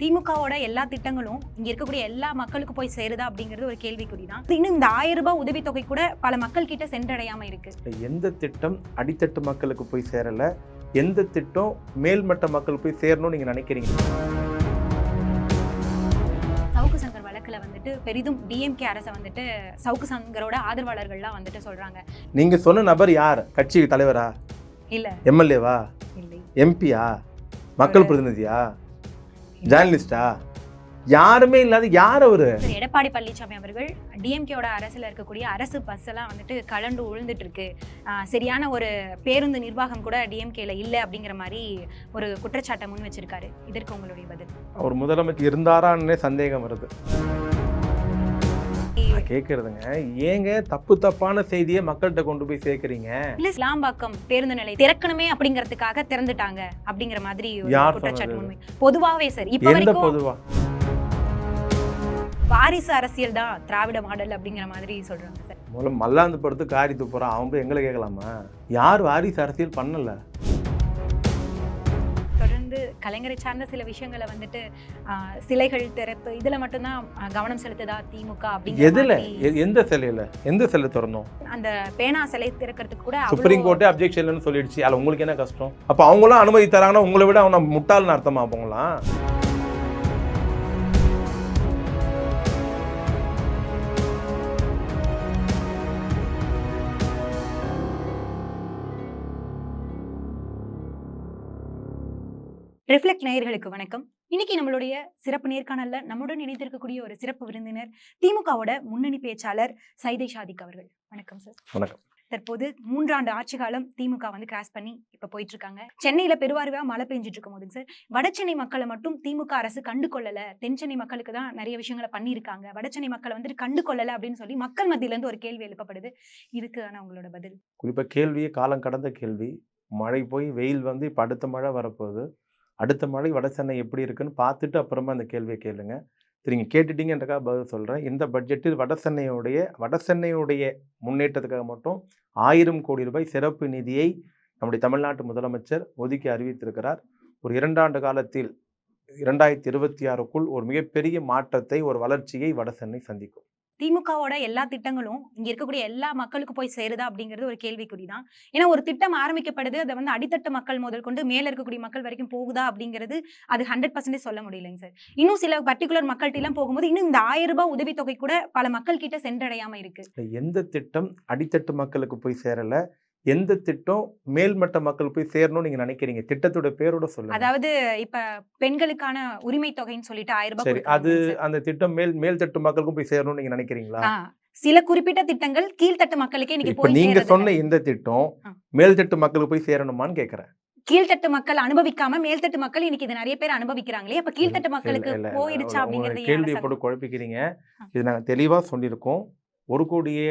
திமுகவோட எல்லா திட்டங்களும் இங்க இருக்கக்கூடிய எல்லா மக்களுக்கும் போய் சேருதா அப்படிங்கிறது ஒரு கேள்விக்குறி தான் இன்னும் இந்த ஆயிரம் ரூபாய் உதவித்தொகை கூட பல மக்கள் கிட்ட சென்றடையாம இருக்கு. எந்த திட்டம் அடித்தட்டு மக்களுக்கு போய் சேரல? எந்த திட்டம் மேல்மட்ட மக்கள் போய் சேரணும்னு நீங்க நினைக்கிறீங்க? சவுக்கு சங்கர் வழக்குல வந்துட்டு பெரிதும் டிஎம்கே அரசை வந்துட்டு சவுக்கு சங்கரோட ஆதரவாளர்கள்லாம் வந்துட்டு சொல்றாங்க. நீங்க சொன்ன நபர் யார்? கட்சி தலைவரா? இல்ல. எம்எல்ஏவா இல்லை. எம்பியா மக்கள் பிரதிநிதியா? ஜேர்னலிஸ்டா? யாருமே இல்லாத யார் அவரு? எடப்பாடி பழனிசாமி அவர்கள் டிஎம்கேவோட அரசுல இருக்கக்கூடிய அரசு பஸ் எல்லாம் வந்துட்டு கலண்டு உழுந்துட்டு இருக்கு சரியான ஒரு பேருந்து நிர்வாகம் கூட டிஎம்கேல இல்லை அப்படிங்கிற மாதிரி ஒரு குற்றச்சாட்டை முன் வச்சிருக்காரு. இதற்கு உங்களுடைய பதில். அவர் முதலமைச்சர் இருந்தாரான்னே சந்தேகம் வருது. நான் கேட்கறதுங்க ஏங்க தப்பு தப்பான செய்தியை மக்கள்கிட்ட கொண்டு போய் சேர்க்கறீங்க? இல்ல இஸ்லாம்பாக்கம் பேருந்து நிலையம் திறக்கணுமே அப்படிங்கறதுக்காக திறந்துட்டாங்க அப்படிங்கிற மாதிரி ஒரு யார் குற்றச்சாட்டு சொன்னது? முன்வை பொதுவாவே சார் இப்ப எந்த வரைக்கும் பொதுவா? வாரிசு அரசியல் தான் திராவிட மாடல் அப்படிங்கிற மாதிரி சொல்றாங்க சார். முதல்ல மல்லாந்து படுத்து காரி துப்புறான். அவன் போய் எங்களை கேட்கலாமா? யார் வாரிசு அரசியல் பண்ணல? கலைஞரை சார்ந்த சில விஷயங்களை வந்துட்டு சிலைகள் திறப்பு இதுல மட்டும்தான் கவனம் செலுத்துதா திமுக அப்படிங்கிற எதுல? எந்த சிலையில? எந்த சிலை திறந்தோம்? அந்த பேனா சிலை திறக்கிறதுக்கு கூட சுப்ரீம் கோர்ட்டே அப்ஜெக்ஷன் சொல்லிடுச்சு. அதில் உங்களுக்கு என்ன கஷ்டம்? அப்போ அவங்களாம் அனுமதி தராங்கன்னா உங்களை விட அவனை முட்டாள்னு அர்த்தமா அவங்களாம் ரிஃப்ளெக்ட் நேயர்களுக்கு வணக்கம். இன்னைக்கு நம்மளுடைய சிறப்பு நேர்காணல்ல நம்முடன் இணைந்திருக்கக்கூடிய ஒரு சிறப்பு விருந்தினர் திமுகவோட முன்னணி பேச்சாளர் சைதை ஷாதிக் அவர்கள். வணக்கம் சார் வணக்கம். தற்போது மூன்றாண்டு ஆட்சி காலம் திமுக வந்து கிராஸ் பண்ணி இப்ப போயிட்டு இருக்காங்க சென்னையில பெருவாரிவா மழை பெஞ்சிட்டு இருக்கும் போதுங்க சார் வடசென்னை மக்களை மட்டும் திமுக அரசு கண்டு கொள்ளல. தென்சென்னை மக்களுக்கு தான் நிறைய விஷயங்களை பண்ணியிருக்காங்க. வடசென்னை மக்களை வந்துட்டு கண்டு கொள்ளல அப்படின்னு சொல்லி மக்கள் மத்தியில இருந்து ஒரு கேள்வி எழுப்பப்படுது. இதுக்கு ஆனா உங்களோட பதில். குறிப்பாக கேள்வியே காலம் கடந்த கேள்வி. மழை போய் வெயில் வந்து இப்போ அடுத்த மழை வரப்போகுது. அடுத்த மழை வட சென்னை எப்படி இருக்குன்னு பார்த்துட்டு அப்புறமா அந்த கேள்வியை கேளுங்க. சரி நீங்கள் கேட்டுட்டீங்கன்றக்காக பதில் சொல்கிறேன் இந்த பட்ஜெட்டில் வட சென்னையுடைய வட சென்னையுடைய முன்னேற்றத்துக்காக மட்டும் ஆயிரம் கோடி ரூபாய் சிறப்பு நிதியை நம்முடைய தமிழ்நாட்டு முதலமைச்சர் ஒதுக்கி அறிவித்திருக்கிறார். ஒரு இரண்டாண்டு காலத்தில் இரண்டாயிரத்தி இருபத்தி ஆறுக்குள் ஒரு மிகப்பெரிய மாற்றத்தை ஒரு வளர்ச்சியை வட சென்னை சந்திக்கும். திமுகவோட எல்லா திட்டங்களும் இங்க இருக்கக்கூடிய எல்லா மக்களுக்கும் போய் சேருதா அப்படிங்கிறது ஒரு கேள்விக்குறி தான். ஏன்னா ஒரு திட்டம் ஆரம்பிக்கப்படுது அதை வந்து அடித்தட்டு மக்கள் முதல் கொண்டு மேல இருக்கக்கூடிய மக்கள் வரைக்கும் போகுதா அப்படிங்கிறது அது ஹண்ட்ரட் பர்சன்டேஜ் சொல்ல முடியலைங்க சார். இன்னும் சில பர்டிகுலர் மக்கள்கிட்ட எல்லாம் போகும்போது இன்னும் இந்த ஆயிரம் ரூபாய் உதவித்தொகை கூட பல மக்கள் கிட்ட சென்றடையாம இருக்கு. எந்த திட்டம் அடித்தட்டு மக்களுக்கு போய் சேரல எந்த திட்டம் மேல்மட்ட மக்கள் போய் சேரணும்னு நீங்க நினைக்கிறீங்க? திட்டத்தோட பேரோட சொல்லுங்க. அதாவது இப்ப பெண்களுக்கான உரிமை தொகைன்னு சொல்லிட்டு ஆயிரம் ரூபாய் சரி. அது. அந்த திட்டம் மேல் மேல் தட்டு மக்களுக்கும் போய் சேரணும்னு நீங்க நினைக்கிறீங்களா? சில குறிப்பிட்ட திட்டங்கள் கீழ்த்தட்டு மக்களுக்கே இன்னைக்கு இப்ப நீங்க சொன்ன இந்த திட்டம் ஆ. மேல் தட்டு மக்களுக்கு போய் சேரணுமான்னு கேக்குறேன். கீழ்த்தட்டு மக்கள் அனுபவிக்காம மேல்தட்டு மக்கள் இன்னைக்கு இது நிறைய பேர் அனுபவிக்கிறாங்களே அப்ப கீழ்த்தட்டு மக்களுக்கு. போயிடுச்சா அப்படிங்கறது கேள்வியை ஏன் போட்டு குழப்பிக்கிறீங்க. இது நாங்க தெளிவா சொல்லியிருக்கோம். ஒரு கோடியே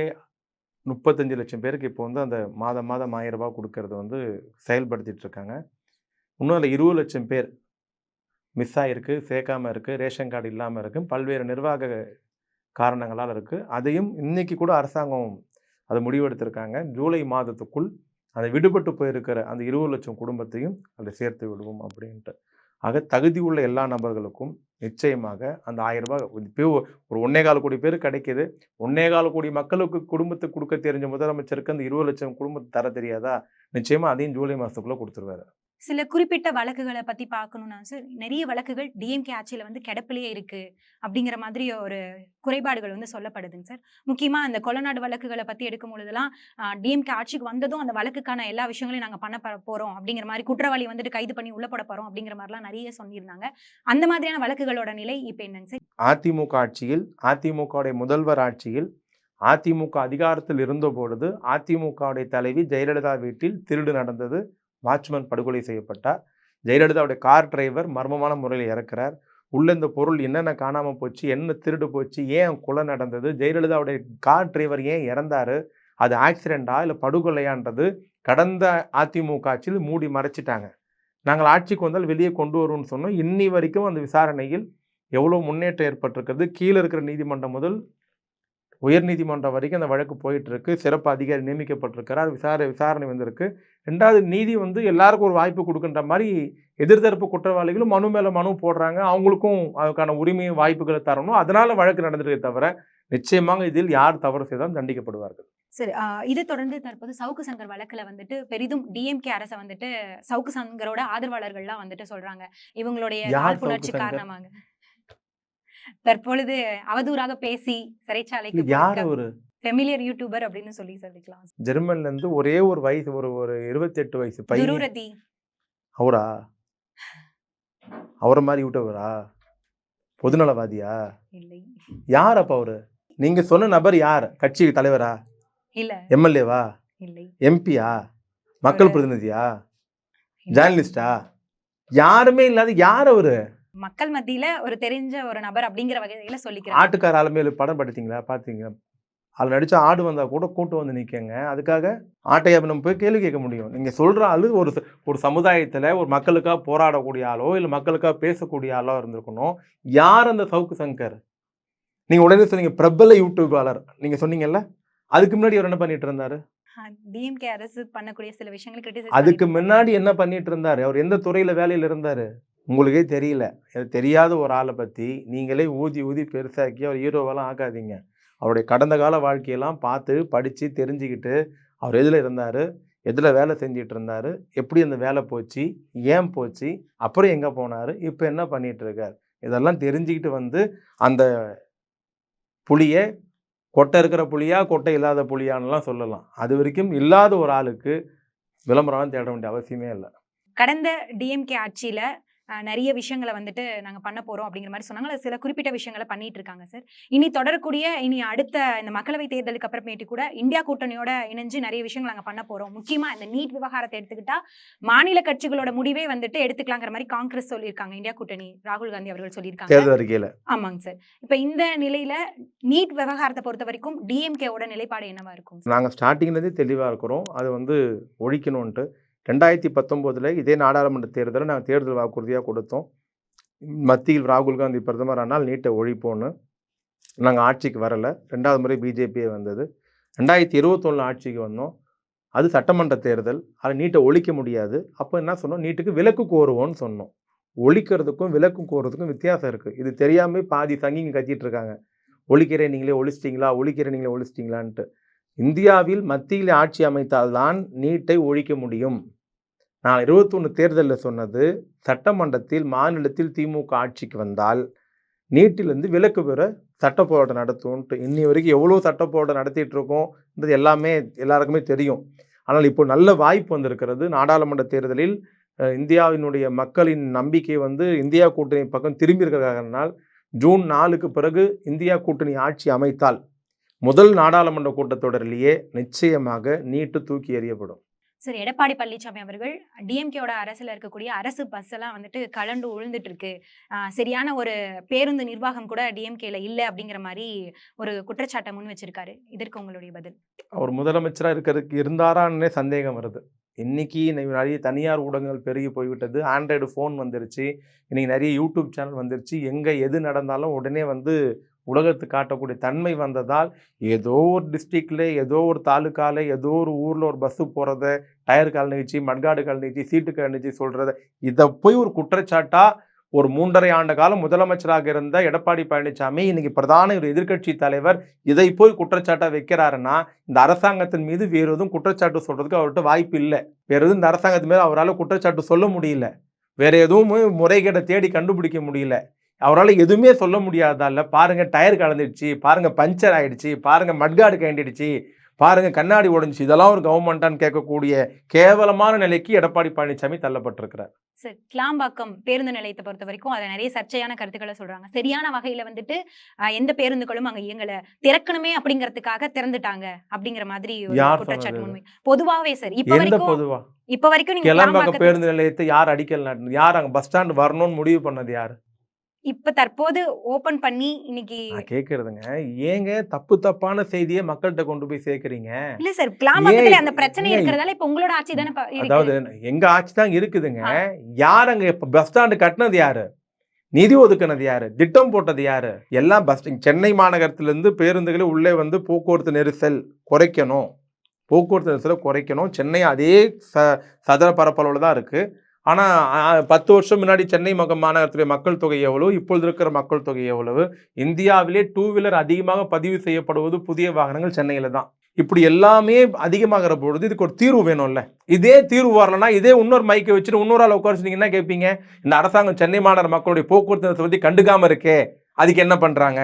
முப்பத்தஞ்சு லட்சம் பேருக்கு இப்போ வந்து அந்த மாதம் மாதம் ஆயிரம் ரூபாய் கொடுக்கறது வந்து செயல்படுத்திட்டு இருக்காங்க. இன்னும் அதில் இருபது லட்சம் பேர் மிஸ் ஆகிருக்கு சேர்க்காம இருக்குது ரேஷன் கார்டு இல்லாமல் இருக்குது பல்வேறு நிர்வாக காரணங்களால் இருக்குது அதையும் இன்னைக்கு கூட அரசாங்கம் அதை முடிவெடுத்திருக்காங்க. ஜூலை மாதத்துக்குள் அந்த விடுபட்டு போயிருக்கிற அந்த இருபது லட்சம் குடும்பத்தையும் அதில் சேர்த்து விடுவோம் அப்படின்ட்டு. ஆக தகுதி உள்ள எல்லா நபர்களுக்கும் நிச்சயமாக அந்த ஆயிரம் ரூபாய் இப்போ ஒரு ஒன்னே கால் கோடி பேர் கிடைக்கிது. ஒன்னே கால் கோடி மக்களுக்கு குடும்பத்துக்கு கொடுக்க தெரிஞ்ச முதலமைச்சருக்கு அந்த இருபது லட்சம் குடும்பத்தை தர தெரியாதா? நிச்சயமாக அதையும் ஜூலை மாதத்துக்குள்ளே கொடுத்துருவாரு. சில குறிப்பிட்ட வழக்குகளை பத்தி பார்க்கணும்னா சார் நிறைய வழக்குகள் டிஎம்கே ஆட்சியில வந்து கிடப்பிலேயே இருக்கு அப்படிங்கிற மாதிரி ஒரு குறைபாடுகள் வந்து சொல்லப்படுதுங்க சார். முக்கியமா அந்த கொலநாடு வழக்குகளை பத்தி எடுக்கும் பொழுதெல்லாம் டிஎம்கே ஆட்சிக்கு வந்ததும் அந்த வழக்குக்கான எல்லா விஷயங்களையும் நாங்க பண்ண போகிறோம் போறோம் அப்படிங்கிற மாதிரி குற்றவாளி வந்துட்டு கைது பண்ணி உள்ள போட போறோம் அப்படிங்கிற மாதிரிலாம் நிறைய சொல்லியிருந்தாங்க. அந்த மாதிரியான வழக்குகளோட நிலை இப்ப என்னங்க சார்? அதிமுக ஆட்சியில் அதிமுகவுடைய முதல்வர் ஆட்சியில் அதிமுக அதிகாரத்தில் இருந்த பொழுது அதிமுகவுடைய தலைவி ஜெயலலிதா வீட்டில் திருடு நடந்தது. வாட்ச்மேன் படுகொலை செய்யப்பட்டார். ஜெயலலிதாவுடைய கார் டிரைவர் மர்மமான முறையில் இறக்கிறார். உள்ள இந்த பொருள் என்னென்ன காணாமல் போச்சு என்ன திருடு போச்சு ஏன் கொலை நடந்தது ஜெயலலிதாவுடைய கார் டிரைவர் ஏன் இறந்தாரு அது ஆக்சிடெண்டா இல்லை படுகொலையான்றது கடந்த அதிமுக ஆட்சியில் மூடி மறைச்சிட்டாங்க. நாங்கள் ஆட்சிக்கு வந்தால் வெளியே கொண்டு வருவோம்னு சொன்னோம். இன்னி வரைக்கும் அந்த விசாரணையில் எவ்வளோ முன்னேற்றம் ஏற்பட்டிருக்கிறது கீழே இருக்கிற நீதிமன்றம் முதல் உயர்நீதிமன்றம் வரைக்கும் அந்த வழக்கு போயிட்டு இருக்கு சிறப்பு அதிகாரி நியமிக்கப்பட்டிருக்கிறார். விசாரணை விசாரணை வந்திருக்கு. ரெண்டாவது நீதி வந்து எல்லாருக்கும் ஒரு வாய்ப்பு கொடுக்குன்ற மாதிரி எதிர்த்தரப்பு குற்றவாளிகளும் மனு மேல மனு போடுறாங்க. அவங்களுக்கும் அதுக்கான உரிமையும் வாய்ப்புகளை தரணும். அதனால வழக்கு நடந்திருக்கே தவிர நிச்சயமாக இதில் யார் தவறு செய்தாலும் தண்டிக்கப்படுவார்கள். சரி இது தொடர்ந்து தற்போது சவுக்கு சங்கர் வழக்குல வந்துட்டு பெரிதும் டிஎம்கே அரசை வந்துட்டு சவுக்கு சங்கரோட ஆதரவாளர்கள்லாம் வந்துட்டு சொல்றாங்க. இவங்களுடைய காழ்ப்புணர்ச்சி? காரணமாக. தற்பொழுது அவதூறாக பேசி சிறைச்சாலைக்கு யார் ஒரு ஃபெமிலியர் யூடியூபர் அப்படின்னு சொல்லி சொல்லிக்கலாம். ஜெர்மன்ல இருந்து ஒரே ஒரு வயசு ஒரு ஒரு இருபத்தெட்டு வயசு பையன். அவரா? அவரை மாதிரி யூடியூபரா? பொதுநலவாதியா? இல்லை. யார் அப்ப அவரு? நீங்க சொன்ன நபர் யார்? கட்சி தலைவரா? இல்ல. எம்எல்ஏவா? இல்லை. எம்பியா? மக்கள் பிரதிநிதியா? ஜேர்னலிஸ்டா? யாருமே இல்லாத யார் அவரு? மக்கள் மத்தியில ஒரு தெரிஞ்ச ஒரு நபர் அப்படிங்கிற வகையில சொல்லிக்கிறாங்க. ஆட்டுக்கார ஆளுமையில படம் படுத்தீங்களா? பாத்தீங்க அதில் நடிச்ச ஆடு வந்தா கூட கூட்டு வந்து நிக்கங்க. அதுக்காக ஆட்டையா நம்ம போய் கேள்வி கேட்க முடியும். நீங்க சொல்ற ஆளு ஒரு ஒரு சமுதாயத்துல ஒரு மக்களுக்காக போராடக்கூடிய ஆளோ இல்ல மக்களுக்காக பேசக்கூடிய ஆளோ இருந்திருக்கணும். யார் அந்த சவுக்கு சங்கர்? நீங்க உடனே சொன்னீங்க பிரபல யூடியூபாளர் நீங்க சொன்னீங்கல்ல அதுக்கு முன்னாடி அவர் என்ன பண்ணிட்டு இருந்தாரு? டிஎம்கே அரசு பண்ணக்கூடிய சில விஷயங்களை அதுக்கு முன்னாடி என்ன பண்ணிட்டு இருந்தாரு? அவர் எந்த துறையில வேலையில இருந்தாரு? உங்களுக்கே தெரியல. தெரியாத ஒரு ஆளை பற்றி நீங்களே ஊதி ஊதி பெருசாக்கி அவர் ஹீரோவெல்லாம் ஆக்காதீங்க அவருடைய கடந்த கால வாழ்க்கையெல்லாம் பார்த்து படித்து தெரிஞ்சுக்கிட்டு அவர் எதில் இருந்தார் எதில் வேலை செஞ்சிட்டு இருந்தாரு எப்படி அந்த வேலை போச்சு ஏன் போச்சு அப்புறம் எங்கே போனார் இப்போ என்ன பண்ணிகிட்ருக்கார் இருக்காரு? இதெல்லாம் தெரிஞ்சுக்கிட்டு வந்து அந்த புளியை கொட்டை இருக்கிற புளியா கொட்டை இல்லாத புளியான்லாம் சொல்லலாம். அது வரைக்கும் இல்லாத ஒரு ஆளுக்கு விளம்பரம் தேட வேண்டிய அவசியமே இல்லை. கடந்த டிஎம்கே ஆட்சியில் நிறைய விஷயங்களை வந்துட்டு நாங்க பண்ண போறோம் அப்படிங்கிற மாதிரி சொன்னாங்க. சில குறிப்பிட்ட விஷயங்களை பண்ணிட்டு இருக்காங்க சார். இனி தொடரக்கூடிய இனி அடுத்த இந்த மக்களவை தேர்தலுக்கு அப்புறமேட்டு கூட இந்தியா கூட்டணியோட இணைஞ்சு நிறைய விஷயங்கள் நாங்க பண்ண போறோம். முக்கியமா இந்த நீட் விவகாரத்தை எடுத்துக்கிட்டா மாநில கட்சிகளோட முடிவே வந்துட்டு எடுத்துக்கலாங்கிற மாதிரி காங்கிரஸ் சொல்லியிருக்காங்க. இந்தியா கூட்டணி ராகுல் காந்தி அவர்கள் சொல்லியிருக்காங்க. ஆமாங்க சார். இப்ப இந்த நிலையில நீட் விவகாரத்தை பொறுத்த வரைக்கும் டிஎம்கேவோட நிலைப்பாடு என்னவா இருக்கும்? நாங்கள் ஸ்டார்டிங்லேருந்தே தெளிவாக இருக்கிறோம். அது வந்து ஒழிக்கணும்ன்ட்டு ரெண்டாயிரத்தி பத்தொம்போதில் இதே நாடாளுமன்ற தேர்தலை நாங்கள் தேர்தல் வாக்குறுதியாக கொடுத்தோம். மத்தியில் ராகுல் காந்தி பிரதமர் ஆனால் நீட்டை ஒழிப்போன்னு. நாங்கள் ஆட்சிக்கு வரலை. ரெண்டாவது முறை பிஜேபியே வந்தது. ரெண்டாயிரத்தி இருபத்தொன்னு ஆட்சிக்கு வந்தோம். அது சட்டமன்ற தேர்தல். அதை நீட்டை ஒழிக்க முடியாது. அப்போ என்ன சொன்னோம்? நீட்டுக்கு விலக்கு கோருவோன்னு சொன்னோம். ஒழிக்கிறதுக்கும் விலக்கு கோருறதுக்கும் வித்தியாசம் இருக்குது இது தெரியாமல் பாதி சங்கிங்க கத்திட்டு இருக்காங்க. ஒழிக்கிறேன் நீங்களே ஒழிச்சிட்டிங்களா? ஒழிக்கிறேன் நீங்களே ஒழிச்சிட்டிங்களான்ட்டு. இந்தியாவில் மத்தியில் ஆட்சி அமைத்தால்தான் நீட்டை ஒழிக்க முடியும். நான் இருபத்தொன்று தேர்தலில் சொன்னது சட்டமன்றத்தில் மாநிலத்தில் திமுக ஆட்சிக்கு வந்தால் நீட்டிலிருந்து விலக்கு பெற சட்ட போராட்டம் நடத்தும்ன்ட்டு இன்னி வரைக்கும் எவ்வளோ சட்ட போராட்டம் நடத்திட்டு இருக்கோம்ன்றது எல்லாமே எல்லாருக்குமே தெரியும். ஆனால் இப்போ நல்ல வாய்ப்பு வந்திருக்கிறது நாடாளுமன்ற தேர்தலில் இந்தியாவினுடைய மக்களின் நம்பிக்கை வந்து இந்தியா கூட்டணி பக்கம் திரும்பி இருக்கிறதுனால் ஜூன் நாலுக்கு பிறகு இந்தியா கூட்டணி ஆட்சி அமைத்தால் முதல் நாடாளுமன்ற கூட்டத்தொடரிலேயே நிச்சயமாக நீட்டு தூக்கி எறியப்படும். சரி எடப்பாடி பழனிசாமி அவர்கள் டிஎம்கேவோட அரசுல இருக்கக்கூடிய அரசு பஸ் எல்லாம் வந்துட்டு கலண்டு உழுந்துட்டு இருக்கு சரியான ஒரு பேருந்து நிர்வாகம் கூட டிஎம்கேல இல்ல அப்படிங்கிற மாதிரி ஒரு குற்றச்சாட்டை முன் வச்சிருக்காரு. இதற்கு உங்களுடைய பதில். அவர் முதலமைச்சராக இருக்கிறதுக்கு இருந்தாரான்னே சந்தேகம் வருது. இன்னைக்கு நிறைய தனியார் ஊடகங்கள் பெருகி போய்விட்டது. ஆண்ட்ராய்டு ஃபோன் வந்துருச்சு. இன்னைக்கு நிறைய யூடியூப் சேனல் வந்துருச்சு. எங்கே எது நடந்தாலும் உடனே வந்து உலகத்துக்கு காட்டக்கூடிய தன்மை வந்ததால் ஏதோ ஒரு டிஸ்ட்ரிக்டில் ஏதோ ஒரு தாலுக்கால ஏதோ ஒரு ஊரில் ஒரு பஸ்ஸு போகிறத டயர் கால் நிகழ்ச்சி மட்காடு கால் நிகழ்ச்சி சீட்டு கால் நிகழ்ச்சி சொல்கிறத இதை போய் ஒரு குற்றச்சாட்டாக ஒரு மூன்றரை ஆண்டு காலம் முதலமைச்சராக இருந்த எடப்பாடி பழனிசாமி இன்னைக்கு பிரதான ஒரு எதிர்க்கட்சி தலைவர் இதை போய் குற்றச்சாட்டாக வைக்கிறாருன்னா இந்த அரசாங்கத்தின் மீது வேறு எதுவும் குற்றச்சாட்டு சொல்கிறதுக்கு அவர்கிட்ட வாய்ப்பு இல்லை. வேற எதுவும் இந்த அரசாங்கத்து மீது அவரால் குற்றச்சாட்டு சொல்ல முடியல. வேறு எதுவும் முறைகேடை தேடி கண்டுபிடிக்க முடியல. அவரால் எதுவுமே சொல்ல முடியாதால பாருங்க டயர் கலந்துடுச்சு பாருங்க பஞ்சர் ஆயிடுச்சு பாருங்க மட்காடு கண்டிடுச்சு பாருங்க கண்ணாடி உடைஞ்சி இதெல்லாம் ஒரு கவர்மெண்டான்னு கேட்கக்கூடிய கேவலமான நிலைக்கு எடப்பாடி பழனிசாமி தள்ளப்பட்டிருக்கிறார். சரி கிளாம்பாக்கம் பேருந்து நிலையத்தை பொறுத்த வரைக்கும் அதுல நிறைய சர்ச்சையான கருத்துக்களை சொல்றாங்க. சரியான வகையில வந்துட்டு எந்த பேருந்துகளும் அங்க இயங்கல. திறக்கணுமே அப்படிங்கறதுக்காக திறந்துட்டாங்க அப்படிங்கிற மாதிரி குற்றச்சாட்டு? முன்வை பொதுவாவே சார் இப்ப வரைக்கும் பொதுவா? இப்ப வரைக்கும் நீங்க கிளம்பாக்க கிளாம்பாக்கத்து- பேருந்து நிலையத்தை யார் அடிக்கல்? யார் அங்க பஸ் ஸ்டாண்ட் வரணும்னு முடிவு பண்ணது யார்? இப்ப தற்போது ஓபன் பண்ணி இன்னைக்கு கேக்குறதுங்க. ஏங்க தப்பு தப்பான செய்தியை மக்கள்கிட்ட கொண்டு போய் சேர்க்கறீங்க? இல்ல சார் கிளாம்பாக்கத்துல ஏன் அந்த பிரச்சனை இருக்கிறதால இப்ப உங்களோட ஆட்சி தானே. அதாவது எங்க ஆட்சி தான் இருக்குதுங்க. யார் அங்க இப்ப பஸ் ஸ்டாண்டு கட்டினது யாரு? நிதி ஒதுக்குனது யாரு? திட்டம் போட்டது யாரு? எல்லாம் பஸ் சென்னை மாநகரத்திலிருந்து பேருந்துகளை உள்ளே வந்து போக்குவரத்து நெரிசல் குறைக்கணும். போக்குவரத்து நெரிசலை குறைக்கணும். சென்னை அதே ச சதுர பரப்பளவில் தான் இருக்குது ஆனால் பத்து வருஷம் முன்னாடி சென்னை மக மாநகரத்துடைய மக்கள் தொகை எவ்வளவு? இப்பொழுது இருக்கிற மக்கள் தொகை எவ்வளவு? இந்தியாவிலே டூ வீலர் அதிகமாக பதிவு செய்யப்படுவது புதிய வாகனங்கள் சென்னையில் தான். இப்படி எல்லாமே அதிகமாகிற பொழுது இதுக்கு ஒரு தீர்வு வேணும்ல. இதே தீர்வு வரலன்னா இதே இன்னொரு மைக்கை வச்சுட்டு இன்னொரு ஆள் உட்கார என்ன கேட்பீங்க? இந்த அரசாங்கம் சென்னை மாநகர மக்களுடைய போக்குவரத்து பற்றி கண்டுக்காமல் இருக்கே. அதுக்கு என்ன பண்ணுறாங்க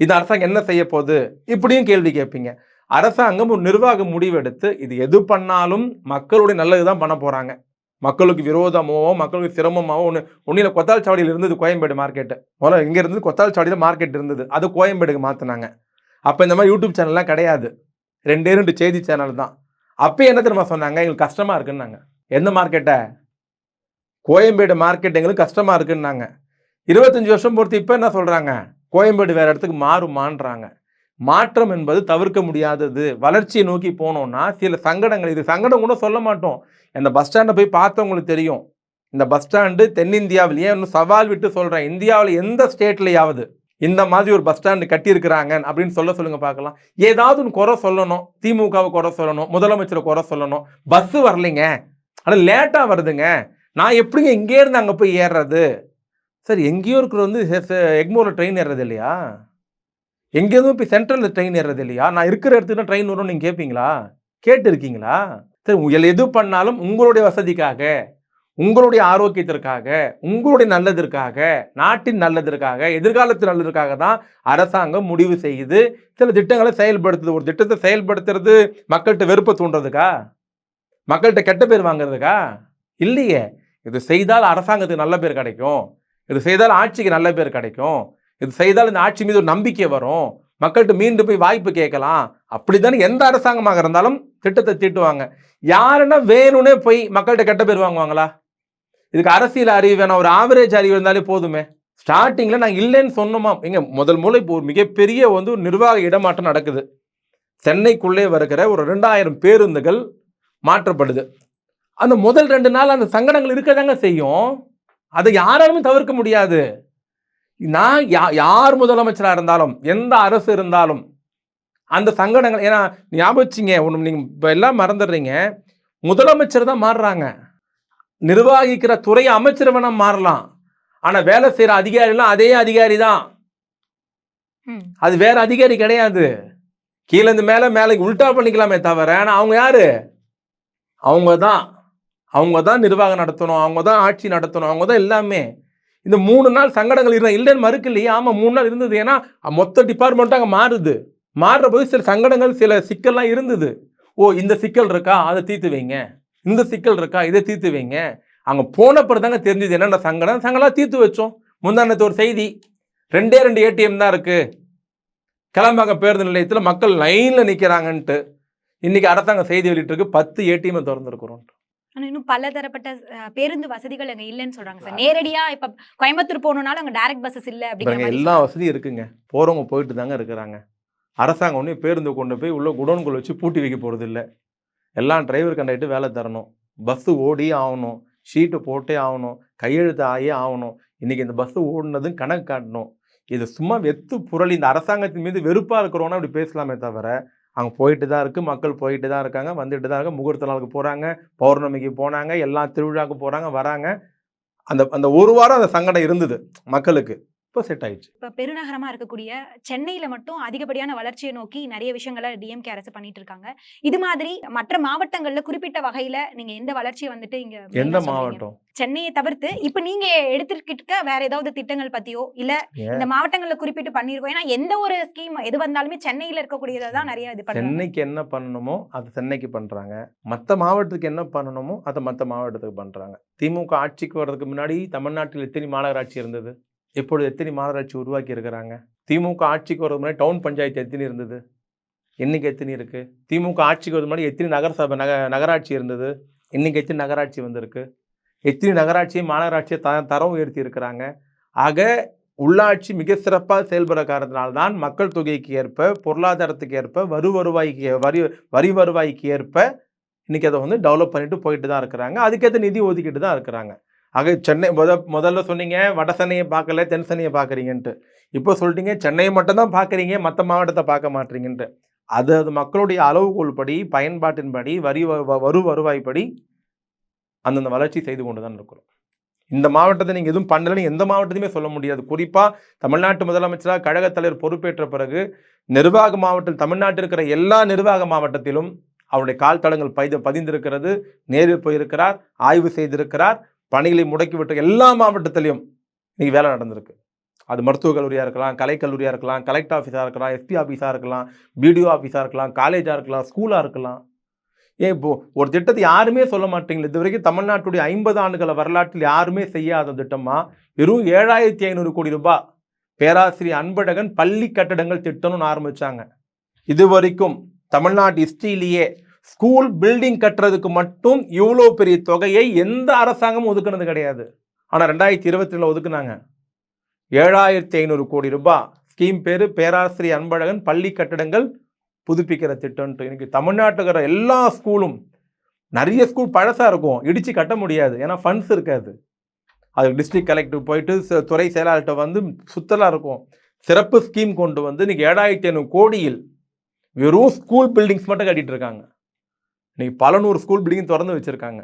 இந்த அரசாங்கம் என்ன செய்ய போகுது? இப்படியும் கேள்வி கேட்பீங்க. அரசாங்கம் ஒரு நிர்வாக முடிவெடுத்து இது எது பண்ணாலும் மக்களுடைய நல்லது தான் பண்ண போகிறாங்க மக்களுக்கு விரோதமோ மக்களுக்கு சிரமமாவோ ஒன்று ஒன்றில் கொத்தால் சாவடியில் இருந்தது கோயம்பேடு மார்க்கெட்டு முதல்ல இங்கே இருந்தது கொத்தால் சாவடியில் மார்க்கெட் இருந்தது. அது கோயம்பேடுக்கு மாற்றினாங்க அப்போ இந்த மாதிரி யூடியூப் சேனல்லாம் கிடையாது. ரெண்டே ரெண்டு செய்தி சேனல் தான். அப்போ என்ன தெரியுமா சொன்னாங்க? எங்களுக்கு கஷ்டமாக இருக்குன்னாங்க. எந்த மார்க்கெட்டை கோயம்பேடு மார்க்கெட் எங்களுக்கு கஷ்டமாக இருக்குன்னாங்க. இருபத்தஞ்சி வருஷம் பொறுத்து இப்போ என்ன சொல்கிறாங்க கோயம்பேடு வேறு இடத்துக்கு மாறுமான்றாங்க. மாற்றம் என்பது தவிர்க்க முடியாதது. வளர்ச்சியை நோக்கி போனோம்னா சில சங்கடங்கள். இது சங்கடம் கூட சொல்ல மாட்டோம். இந்த பஸ் ஸ்டாண்டை போய் பார்த்தவங்களுக்கு தெரியும். இந்த பஸ் ஸ்டாண்டு தென்னிந்தியாவில் ஏன் இன்னும் சவால் விட்டு சொல்கிறேன் இந்தியாவில் எந்த ஸ்டேட்லையாவது இந்த மாதிரி ஒரு பஸ் ஸ்டாண்டு கட்டியிருக்கிறாங்க அப்படின்னு சொல்ல சொல்லுங்கள் பார்க்கலாம். ஏதாவது ஒன்று குறை சொல்லணும். திமுகவை குறை சொல்லணும். முதலமைச்சரை குறை சொல்லணும். பஸ்ஸு வரலைங்க. ஆனால் லேட்டாக வருதுங்க. நான் எப்படிங்க இங்கேருந்து அங்கே போய் ஏறுறது? சார் எங்கேயோ இருக்கிற வந்து எக்மோரில் ட்ரெயின் ஏறுறது இல்லையா? எங்கேயும் போய் சென்ட்ரலில் ட்ரெயின் ஏறுறது இல்லையா? நான் இருக்கிற இடத்துக்கு ட்ரெயின் வரும்னு நீங்கள் கேட்பீங்களா கேட்டு இருக்கீங்களா சரி எது பண்ணாலும் உங்களுடைய வசதிக்காக உங்களுடைய ஆரோக்கியத்திற்காக உங்களுடைய நல்லதற்காக நாட்டின் நல்லதற்காக எதிர்காலத்து நல்லதற்காக தான் அரசாங்கம் முடிவு செய்யுது. சில திட்டங்களை செயல்படுத்துது. ஒரு திட்டத்தை செயல்படுத்துறது மக்கள்கிட்ட வெறுப்பை தூண்டுறதுக்கா? மக்கள்கிட்ட கெட்ட பேர் வாங்குறதுக்கா? இல்லையே. இது செய்தால் அரசாங்கத்துக்கு நல்ல பேர் கிடைக்கும். இது செய்தால் ஆட்சிக்கு நல்ல பேர் கிடைக்கும். இது செய்தால் இந்த ஆட்சி மீது ஒரு நம்பிக்கை வரும். மக்கள்கிட்ட மீண்டும் போய் வாய்ப்பு கேட்கலாம். அப்படித்தானே எந்த அரசாங்கமாக இருந்தாலும் திட்டத்தை தீட்டுவாங்க. யாருன்னா வேணும்னே போய் மக்கள்கிட்ட கெட்ட பேர் வாங்குவாங்களா? இதுக்கு அரசியல் அறிவு வேணாம். ஒரு ஆவரேஜ் அறிவு இருந்தாலே போதுமே. ஸ்டார்டிங்கில் நான் இல்லைன்னு சொன்னோமா? எங்க முதல் மூலம் இப்போ ஒரு மிகப்பெரிய வந்து ஒரு நிர்வாக இடமாற்றம் நடக்குது. சென்னைக்குள்ளே வருகிற ஒரு ரெண்டாயிரம் பேருந்துகள் மாற்றப்படுது. அந்த முதல் ரெண்டு நாள் அந்த சங்கடங்கள் இருக்கதாங்க செய்யும். அதை யாராலுமே தவிர்க்க முடியாது. நான் யா யார் முதலமைச்சராக இருந்தாலும் எந்த அரசு இருந்தாலும் அந்த சங்கடங்கள் ஏன்னா ஞாபகம் வச்சிங்க ஒன்று நீங்கள் இப்போ எல்லாம் மறந்துடுறீங்க. முதலமைச்சர் தான் மாறுறாங்க. நிர்வகிக்கிற துறை அமைச்சர் வேணா மாறலாம். ஆனால் வேலை செய்கிற அதிகாரிலாம் அதே அதிகாரி தான். அது வேற அதிகாரி கிடையாது. கீழே இருந்து மேலே மேலே உல்டா பண்ணிக்கலாமே தவிர ஆனால் அவங்க யாரு? அவங்க தான். அவங்க தான் நிர்வாகம் நடத்தணும் அவங்க தான் ஆட்சி நடத்தணும் அவங்க தான் எல்லாமே. இந்த மூணு நாள் சங்கடங்கள் இருந்த இல்லைன்னு மறுக்கு இல்லையா ஆமாம் மூணு நாள் இருந்தது. ஏன்னா மொத்த டிபார்ட்மெண்ட்டும் அங்கே மாறுது. மாறுற போது சில சங்கடங்கள் சில சிக்கல்லாம் இருந்தது. ஓ இந்த சிக்கல் இருக்கா? அதை தீர்த்து வைங்க. இந்த சிக்கல் இருக்கா? இதை தீர்த்து வைங்க. அங்கே போன பிறகு தாங்க தெரிஞ்சது என்னென்ன சங்கடம் சங்கடம் தீர்த்து வச்சோம். முந்தானத்து ஒரு செய்தி. ரெண்டே ரெண்டு ஏடிஎம் தான் இருக்கு. கிளம்பாங்க பேருந்து நிலையத்தில் மக்கள் லைனில் நிற்கிறாங்கன்ட்டு இன்னைக்கு அரசாங்கம் செய்தி வெளியிட்டிருக்கு. பத்து ஏடிஎம் திறந்துருக்குறோம் இன்னும் பல தரப்பட்ட அஹ், பேருந்து வசதிகள் அங்க இல்லைன்னு சொல்றாங்க சார். நேரடியா இப்ப கோயம்புத்தூர் போகணும்னாலும் அங்க டைரக்ட் பஸ்ஸஸ் இல்ல அப்படிங்கிற எல்லா வசதியும் இருக்குங்க. போகிறவங்க போயிட்டு தாங்க இருக்கிறாங்க. அரசாங்கம் ஒன்றும் பேருந்து கொண்டு போய் உள்ள குடோன்குள்ள வச்சு பூட்டி வைக்க போகிறது இல்லை எல்லாம் டிரைவர் கண்டாக்ட்டு வேலை தரணும். பஸ்ஸு ஓடியே ஆகணும். ஷீட்டு போட்டே ஆகணும். கையெழுத்து ஆகியே ஆகணும். இன்றைக்கி இந்த பஸ்ஸு ஓடினதும் கணக்கு காட்டணும். இது சும்மா வெத்து புரளி இந்த அரசாங்கத்தின் மீது வெறுப்பாக இருக்கிறோன்னா அப்படி பேசலாமே தவிர அங்கே போயிட்டு தான் இருக்குது மக்கள் போயிட்டு தான் இருக்காங்க வந்துட்டு தான் இருக்காங்க முகூர்த்த நாளுக்கு போகிறாங்க பௌர்ணமிக்கு போனாங்க எல்லா திருவிழாவுக்கு போகிறாங்க வராங்க. அந்த அந்த ஒரு வாரம் அந்த சங்கடம் இருந்தது மக்களுக்கு. இப்போ செட் ஆயிடுச்சு. இப்ப பெருநகரமா இருக்கக்கூடிய சென்னையில மட்டும் அதிகப்படியான வளர்ச்சியை நோக்கி நிறைய விஷயங்களை டிஎம்கே அரசு பண்ணிட்டு இருக்காங்க. இது மாதிரி மற்ற மாவட்டங்கள்ல குறிப்பிட்ட வகையில நீங்க எந்த வளர்ச்சியை வந்துட்டு இங்க எந்த? மாவட்டம்? சென்னையை தவிர்த்து இப்ப நீங்க எடுத்துக்கிட்ட வேற ஏதாவது திட்டங்கள் பத்தியோ இல்ல? இந்த மாவட்டங்கள்ல குறிப்பிட்டு பண்ணிருக்கோம் ஏன்னா எந்த ஒரு ஸ்கீம் எது வந்தாலுமே சென்னையில இருக்கக்கூடியதை தான் நிறைய இது சென்னைக்கு என்ன பண்ணணுமோ அது சென்னைக்கு பண்ணுறாங்க மற்ற மாவட்டத்துக்கு என்ன பண்ணணுமோ அதை மற்ற மாவட்டத்துக்கு பண்ணுறாங்க திமுக ஆட்சிக்கு வர்றதுக்கு முன்னாடி தமிழ்நாட்டில் எத்தனை மாநகராட்சி இருந்தது? இப்பொழுது எத்தனை மாநகராட்சி உருவாக்கி இருக்கிறாங்க திமுக ஆட்சிக்கு வரது முன்னாடி டவுன் பஞ்சாயத்து எத்தனை இருந்தது? இன்னைக்கு எத்தனை இருக்குது திமுக ஆட்சிக்கு வரது முன்னாடி எத்தனை நகரசபை நக நகராட்சி இருந்தது? இன்னைக்கு எத்தனை நகராட்சி வந்திருக்கு? எத்தனை நகராட்சியை மாநகராட்சியை த தரம் உயர்த்தி இருக்கிறாங்க ஆக உள்ளாட்சி மிக சிறப்பாக செயல்படுற காரணத்தினால்தான் மக்கள் தொகைக்கு ஏற்ப பொருளாதாரத்துக்கு ஏற்ப வரி வருவாய்க்கு வரி வரி வருவாய்க்கு ஏற்ப இன்னைக்கு அதை வந்து டெவலப் பண்ணிட்டு போயிட்டு தான் இருக்கிறாங்க. அதுக்கேற்ற நிதி ஒதுக்கிட்டு தான் இருக்கிறாங்க. ஆக சென்னை முத முதல்ல சொன்னீங்க வட சென்னையை பார்க்கல தென் சென்னையை பார்க்குறீங்கன்ட்டு. இப்போ சொல்லிட்டீங்க சென்னையை மட்டும்தான் பார்க்குறீங்க மற்ற மாவட்டத்தை பார்க்க மாட்டீங்கன்ட்டு. அது அது மக்களுடைய அளவுகோல் படி பயன்பாட்டின்படி வரி வ- வ- வரு வருவாய்ப்படி அந்தந்த வளர்ச்சி செய்து கொண்டு தான் இருக்கிறோம் இந்த மாவட்டத்தை நீங்கள் எதுவும் பண்ணலன்னு எந்த மாவட்டத்தையுமே சொல்ல முடியாது. குறிப்பாக தமிழ்நாட்டு முதலமைச்சராக கழகத் தலைவர் பொறுப்பேற்ற பிறகு நிர்வாக மாவட்டத்தில் தமிழ்நாட்டில் இருக்கிற எல்லா நிர்வாக மாவட்டத்திலும் அவருடைய கால் தடங்கள் பதி பதிந்திருக்கிறது. நேரில் போயிருக்கிறார் ஆய்வு செய்திருக்கிறார். பணிகளை முடக்கிவிட்டு எல்லா மாவட்டத்திலையும் இன்றைக்கி வேலை நடந்திருக்கு. அது மருத்துவக் கல்லூரியாக இருக்கலாம் கலைக்கல்லூரியாக இருக்கலாம் கலெக்டர் ஆஃபீஸாக இருக்கலாம் எஸ்பி ஆஃபீஸாக இருக்கலாம் பிடிஓ ஆஃபீஸாக இருக்கலாம் காலேஜாக இருக்கலாம் ஸ்கூலாக இருக்கலாம். ஏன் இப்போ ஒரு திட்டத்தை யாருமே சொல்ல மாட்டீங்களே? இது வரைக்கும் தமிழ்நாட்டுடைய ஐம்பது ஆண்டுகள வரலாற்றில் யாருமே செய்யாத திட்டமாக வெறும் ஏழாயிரத்தி ஐநூறு கோடி ரூபாய் பேராசிரியர் அன்பழகன் பள்ளி கட்டடங்கள் திட்டம்னு ஆரம்பித்தாங்க இது வரைக்கும் தமிழ்நாட்டு ஹிஸ்ட்ரியிலேயே ஸ்கூல் பில்டிங் கட்டுறதுக்கு மட்டும் இவ்வளோ பெரிய தொகையை எந்த அரசாங்கமும் ஒதுக்குனது கிடையாது. ஆனால் ரெண்டாயிரத்தி இருபத்தி ரெண்டில் ஒதுக்குனாங்க. ஏழாயிரத்தி ஐநூறு கோடி ரூபாய். ஸ்கீம் பேர் பேராசிரியர் அன்பழகன் பள்ளி கட்டடங்கள் புதுப்பிக்கிற திட்டம்ன்ட்டு. இன்றைக்கி தமிழ்நாட்டுக்கிற எல்லா ஸ்கூலும் நிறைய ஸ்கூல் பழசாக இருக்கும். இடித்து கட்ட முடியாது. ஏன்னா ஃபண்ட்ஸ் இருக்காது. அது டிஸ்ட்ரிக்ட் கலெக்டர் போயிட்டு துறை செயலாளர்கிட்ட வந்து சுத்தலாக இருக்கும். சிறப்பு ஸ்கீம் கொண்டு வந்து இன்றைக்கி ஏழாயிரத்தி ஐநூறு கோடியில் வெறும் ஸ்கூல் பில்டிங்ஸ் மட்டும் கட்டிகிட்டு இருக்காங்க. இன்னைக்கு பல நூறு ஸ்கூல் பில்டிங் திறந்து வச்சிருக்காங்க.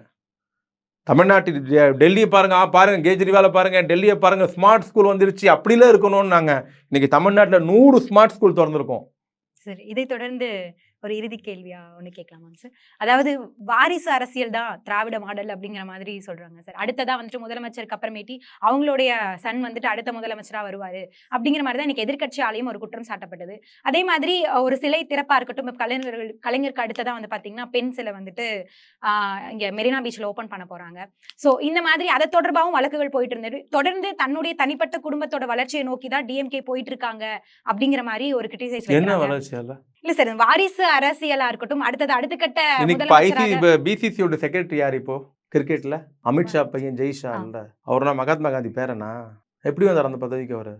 தமிழ்நாட்டில் டெ- டெல்லியை பாருங்க ஆ பாருங்க கேஜ்ரிவாலை பாருங்க டெல்லியை பாருங்கள் ஸ்மார்ட் ஸ்கூல் வந்துருச்சு அப்படிலாம் இருக்கணும்னு நாங்கள் இன்றைக்கி தமிழ்நாட்டில் நூறு ஸ்மார்ட் ஸ்கூல் திறந்துருக்கோம். சரி இதை தொடர்ந்து ஒரு இறுதி கேள்வியா ஒன்று கேட்கலாமாங்க சார் அதாவது வாரிசு அரசியல் தான் திராவிட மாடல் அப்படிங்கிற மாதிரி சொல்றாங்க சார் அடுத்ததா வந்துட்டு முதலமைச்சருக்கு அப்புறமேட்டி அவங்களுடைய சன் வந்துட்டு அடுத்த முதலமைச்சரா வருவாரு அப்படிங்கிற மாதிரி தான் இன்னைக்கு எதிர்க்கட்சியாலையும் ஒரு குற்றம் சாட்டப்பட்டது. அதே மாதிரி ஒரு சிலை திறப்பா இருக்கட்டும் இப்ப கலைஞர்கள் கலைஞருக்கு அடுத்ததா வந்து பாத்தீங்கன்னா பெண் சிலை வந்துட்டு இங்க மெரினா பீச்ல ஓபன் பண்ண போறாங்க. சோ இந்த மாதிரி அதை தொடர்பாகவும் வழக்குகள் போயிட்டு இருந்தது. தொடர்ந்து தன்னுடைய தனிப்பட்ட குடும்பத்தோட வளர்ச்சியை நோக்கி தான் டிஎம்கே போயிட்டு இருக்காங்க அப்படிங்கிற மாதிரி ஒரு கிரிட்டிசைஸ் என்ன வளர்ச்சி இல்ல சார் வாரிசு அரசியலா இருக்கட்டும் அடுத்தது அடுத்த கட்ட இன்னைக்கு இப்போ ஐசி முதலமைச்சராக பிசிசியோட செக்ரட்டரி யார் இப்போ? கிரிக்கெட்ல அமித்ஷா பையன் ஜெய்ஷா. இல்ல? அவர்னா மகாத்மா காந்தி பேரனா? எப்படி வந்தார் அந்த பதவிக்கு அவர்?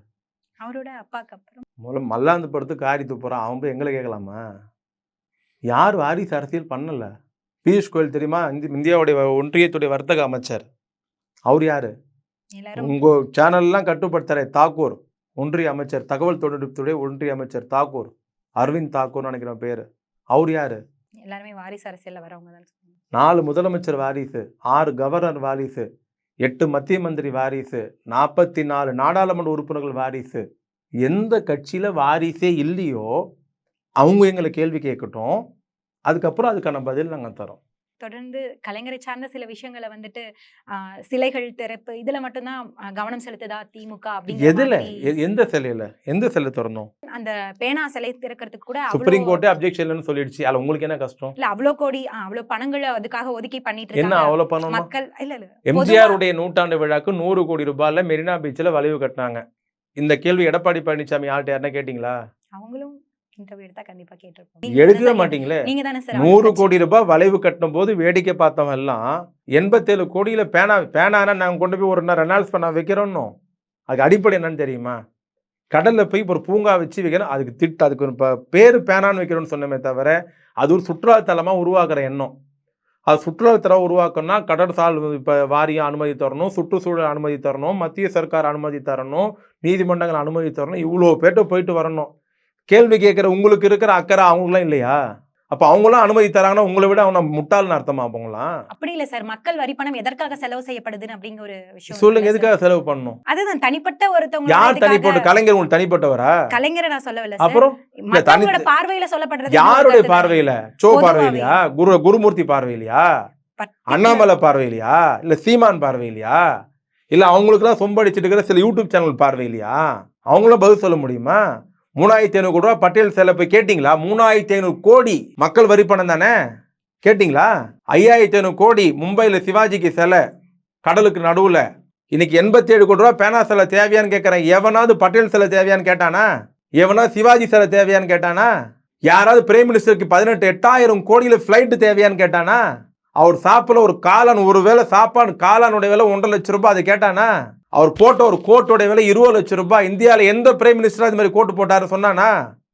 அவரோட அப்பாக்கு அப்புறம். முதல்ல மல்லாந்து படுத்து காரி துப்புறான் அவன் போய் எங்களை கேட்கலாமா யார் வாரிசு அரசியல் பண்ணல? பியூஷ் கோயல் தெரியுமா? இந்தி- இந்தியாவுடைய ஒன்றியத்துடைய வர்த்தக அமைச்சர். அவர் யாரு? உங்க சேனல்லாம் கட்டுப்படுத்துற தாக்கூர். ஒன்றிய அமைச்சர் தகவல் தொழில்நுட்பத்துடைய ஒன்றிய அமைச்சர் தாக்கூர். அரவிந்த் தாக்கூர் நினைக்கிற பேரு. அவர் யாரு? எல்லாருமே வாரிசு அரசியல்ல வரவங்க தான். நாலு முதலமைச்சர் வாரிசு ஆறு கவர்னர் வாரிசு எட்டு மத்திய மந்திரி வாரிசு நாற்பத்தி நாலு நாடாளுமன்ற உறுப்பினர்கள் வாரிசு. எந்த கட்சியில வாரிசே இல்லையோ அவங்க எங்களை கேள்வி கேட்கட்டும். அதுக்கப்புறம் அதுக்கான பதில் நாங்கள் தரோம். தொடர்ந்து கலைஞரை சார்ந்த சில விஷயங்களை வந்துட்டு சிலைகள் திறப்பு இதுல மட்டும்தான் கவனம் செலுத்துதா திமுக எதுல? எந்த சிலையில? எந்த சிலை திறந்தோம்? அந்த பேனா சிலை திறக்கிறதுக்கு கூட சுப்ரீம் கோர்ட்டே அப்ஜெக்ஷன் சொல்லிடுச்சு. அதுல உங்களுக்கு என்ன கஷ்டம்? இல்ல அவ்வளோ கோடி ஆஹ், அவ்வளோ பணங்களை அதுக்காக ஒதுக்கி பண்ணிட்டு என்ன அவ்வளவு பண்ணணும் மக்கள் இல்ல இல்ல எம்ஜிஆருடைய நூற்றாண்டு விழாக்கு நூறு கோடி ரூபாயில மெரினா பீச்சில் வளைவு கட்டினாங்க. இந்த கேள்வி எடப்பாடி பழனிசாமி யார்கிட்ட யாருன்னா கேட்டிங்களா? அவங்களும் இன்டர்வியூ எடுத்தா கண்டிப்பா கேட்டிருப்போம். நீங்க மாட்டீங்களே? நீங்க தானே சார் நூறு கோடி ரூபாய் வளைவு கட்டும் போது வேடிக்கை பார்த்தவன் எல்லாம் எண்பத்தேழு கோடியில பேனா பேனானா நாங்கள் கொண்டு போய் ஒரு ரெனால்ஸ் பண்ண வைக்கிறோன்னோ? அதுக்கு அடிப்படை என்னன்னு தெரியுமா? கடல்ல போய் ஒரு பூங்கா வச்சு வைக்கிறோம் அதுக்கு திட்டு அதுக்கு ஒரு ப- பேரு பேனான்னு வைக்கிறோம்னு சொன்னமே தவிர அது ஒரு சுற்றுலாத்தலமா உருவாக்குற எண்ணம். அது சுற்றுலாத்தலம் உருவாக்கணும்னா கடற்சால் இப்போ வாரியம் அனுமதி தரணும் சுற்றுச்சூழல் அனுமதி தரணும் மத்திய சர்க்கார் அனுமதி தரணும் நீதிமன்றங்கள் அனுமதி தரணும் இவ்வளோ பேர்ட்ட போயிட்டு வரணும். கேள்வி கேட்குற உங்களுக்கு இருக்கிற அக்கறை அவங்களுக்குலாம் இல்லையா? அப்போ அவங்களாம் அனுமதி தராங்கன்னா உங்களை விட அவனை முட்டாள்னு அர்த்தமா அவங்களாம்? அப்படி இல்ல சார். மக்கள் வரி பணம் எதற்காக செலவு செய்யப்படுதுன்னு அப்படிங்கிற ஒரு விஷயம் சொல்லுங்க. எதுக்காக செலவு பண்ணணும்? சார்? அதுதான். தனிப்பட்ட ஒருத்தவங்க யார் தனிப்பட்ட? கலைஞர் உங்களுக்கு தனிப்பட்டவரா? கலைஞரை நான் சொல்லவில்லை அப்புறம்? மத்தவங்களோட தனி- பார்வையில சொல்லப்படுறது யாருடைய பார்வையில? சோ. பார்வையிலையா? குரு குருமூர்த்தி பார்வையிலையா? தானே. அண்ணாமலை பார்வையிலையா? இல்ல சீமான் பார்வையிலையா? இல்ல அவங்களுக்குலாம் சொம்படிச்சிட்டு இருக்கிற சில யூடியூப் சேனல் பார்வையிலையா? அவங்களும் பதில் சொல்ல முடியுமா? மூணாயிரத்தி ஐநூறு கோடி ரூபா பட்டியல் சிலை போய் கேட்டிங்களா? மூணாயிரத்தி ஐநூறு கோடி மக்கள் வரி பணம் தானே? கேட்டிங்களா? ஐயாயிரத்தி ஐநூறு கோடி மும்பையில் சிவாஜிக்கு சிலை கடலுக்கு நடுவில். இன்னைக்கு எண்பத்தி ஏழு கோடி ரூபா பேனா சிலை தேவையான்னு கேட்குறேன் எவனாவது பட்டேல் சிலை தேவையான்னு கேட்டானா? எவனாவது சிவாஜி சிலை தேவையான்னு கேட்டானா? யாராவது பிரைம் மினிஸ்டருக்கு பதினெட்டு எட்டாயிரம் கோடியில் ஃப்ளைட்டு தேவையான்னு கேட்டானா? அவர் சாப்பிட ஒரு காளான் ஒரு வேளை சாப்பாடு காளானுடைய விலை ஒன்றரை லட்சம் ரூபாய் அதை கேட்டானா? அவர் போட்ட ஒரு கோட்டோட விலை இருபது லட்சம் ரூபாய். இந்தியாவில் எந்த பிரைம் மினிஸ்டர் இது மாதிரி கோட்டு போட்டாரு சொன்னானா?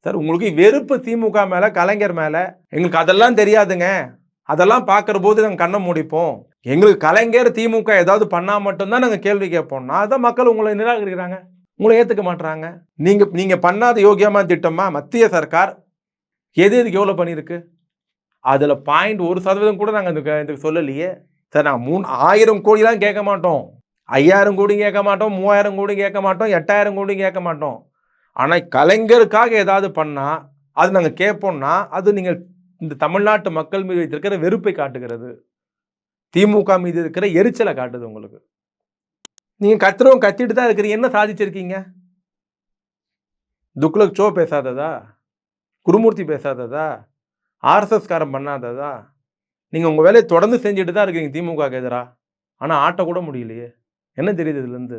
சார் உங்களுக்கு வெறுப்பு திமுக மேலே கலைஞர் மேலே. எங்களுக்கு அதெல்லாம் தெரியாதுங்க. அதெல்லாம் பார்க்குற போது நாங்கள் கண்ணை மூடிப்போம். எங்களுக்கு கலைஞர் திமுக ஏதாவது பண்ணால் மட்டும்தான் நாங்கள் கேள்வி கேட்போம். நான் தான் மக்கள் உங்களை நிராகரிக்கிறாங்க. உங்களை ஏற்றுக்க மாட்றாங்க. நீங்கள் நீங்கள் பண்ணாத யோகியமான திட்டமாக மத்திய சர்க்கார் எது எதுக்கு எவ்வளோ பண்ணியிருக்கு? அதில் பாயிண்ட் ஒரு சதவீதம் கூட நாங்கள் இதுக்கு இதுக்கு சொல்லலையே. சார் நான் மூணு ஆயிரம் கோடிலாம் கேட்க மாட்டோம். ஐயாயிரம் கோடி கேட்க மாட்டோம் மூவாயிரம் கோடி கேட்க மாட்டோம் எட்டாயிரம் கோடி கேட்க மாட்டோம். ஆனால் கலைஞருக்காக ஏதாவது பண்ணால் அது நாங்கள் கேட்போம்னா அது நீங்கள் இந்த தமிழ்நாட்டு மக்கள் மீது வைத்திருக்கிற வெறுப்பை காட்டுகிறது. திமுக மீது இருக்கிற எரிச்சலை காட்டுது உங்களுக்கு. நீங்கள் கத்துறவங்க கத்திட்டு தான் இருக்கிறீங்க. என்ன சாதிச்சிருக்கீங்க? துக்ளக் சோ பேசாததா? குருமூர்த்தி பேசாததா? ஆர்எஸ்எஸ் காரம் பண்ணாததா? நீங்கள் உங்கள் வேலையை தொடர்ந்து செஞ்சுட்டு தான் இருக்கீங்க திமுக எதிராக ஆனால் ஆட்ட கூட முடியலையே. என்ன தெரியுது இதுலேருந்து?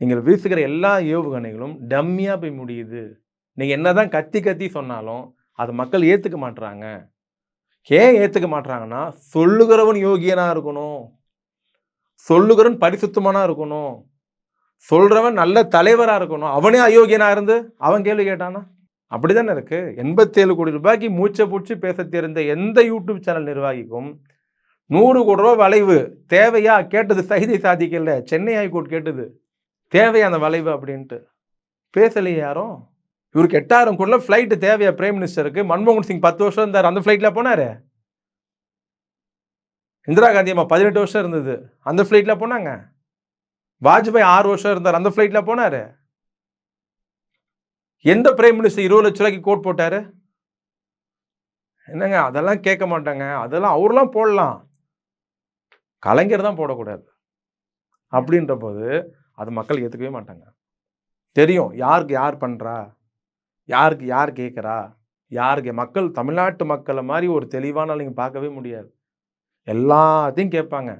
நீங்கள் வீசுகிற எல்லா ஏவுகணைகளும் டம்மியாக போய் முடியுது. நீங்கள் என்னதான் கத்தி கத்தி சொன்னாலும் அதை மக்கள் ஏற்றுக்க மாட்றாங்க. ஏன் ஏற்றுக்க மாட்றாங்கன்னா சொல்லுகிறவன் யோகியனா இருக்கணும். சொல்லுகிறவன் பரிசுத்தமானா இருக்கணும். சொல்கிறவன் நல்ல தலைவராக இருக்கணும். அவனே அயோக்கியனாக இருந்து அவன் கேள்வி கேட்டானா? அப்படிதானே இருக்குது எண்பத்தேழு கோடி ரூபாய்க்கு மூச்சை பூச்சி பேச தெரிந்த எந்த யூடியூப் சேனல் நிர்வாகிக்கும் நூறு கோடி ரூபாய் வளைவு. தேவையா? கேட்டது சைதை சாதிக்கல சென்னை ஹைகோர்ட் கேட்டது. தேவையா அந்த வளைவு அப்படின்ட்டு. பேசலையே யாரும்? இவருக்கு எட்டாயிரம் கோடில ஃப்ளைட்டு தேவையா? பிரைம் மினிஸ்டருக்கு மன்மோகன் சிங் பத்து வருஷம் இருந்தார். அந்த ஃப்ளைட்டில் போனாரு. இந்திரா காந்தி அம்மா பதினெட்டு வருஷம் இருந்தது. அந்த ஃப்ளைட்டில் போனாங்க. வாஜ்பாய் ஆறு வருஷம் இருந்தார். அந்த ஃப்ளைட்டில் போனாரு. எந்த பிரைம் மினிஸ்டர் இருபது லட்ச ரூபாய்க்கு கோட் போட்டார்? என்னங்க? அதெல்லாம் கேட்க மாட்டாங்க. அதெல்லாம் அவர்லாம் போடலாம். கலைஞர் தான் போடக்கூடாது. அப்படின்ற போது அது மக்கள் ஏற்றுக்கவே மாட்டாங்க. தெரியும் யாருக்கு யார் பண்ணுறா யாருக்கு யார் கேட்குறா யாருக்கு மக்கள் தமிழ்நாட்டு மக்களை மாதிரி ஒரு தெளிவான நீங்கள் பார்க்கவே முடியாது. எல்லாத்தையும் கேட்பாங்க.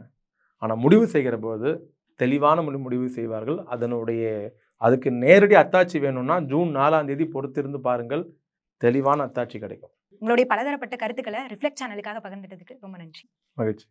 ஆனால் முடிவு செய்கிற போது தெளிவான முடி- முடிவு செய்வார்கள். அதனுடைய அதுக்கு நேரடி அத்தாட்சி வேணும்னா ஜூன் நாலாம் தேதி பொறுத்திருந்து பாருங்கள். தெளிவான அத்தாட்சி கிடைக்கும். உங்களுடைய பலதரப்பட்ட கருத்துக்களை ரிஃப்ளெக்ட் சேனலுக்காக பகிர்ந்துட்டதுக்கு ரொம்ப நன்றி. மகிழ்ச்சி.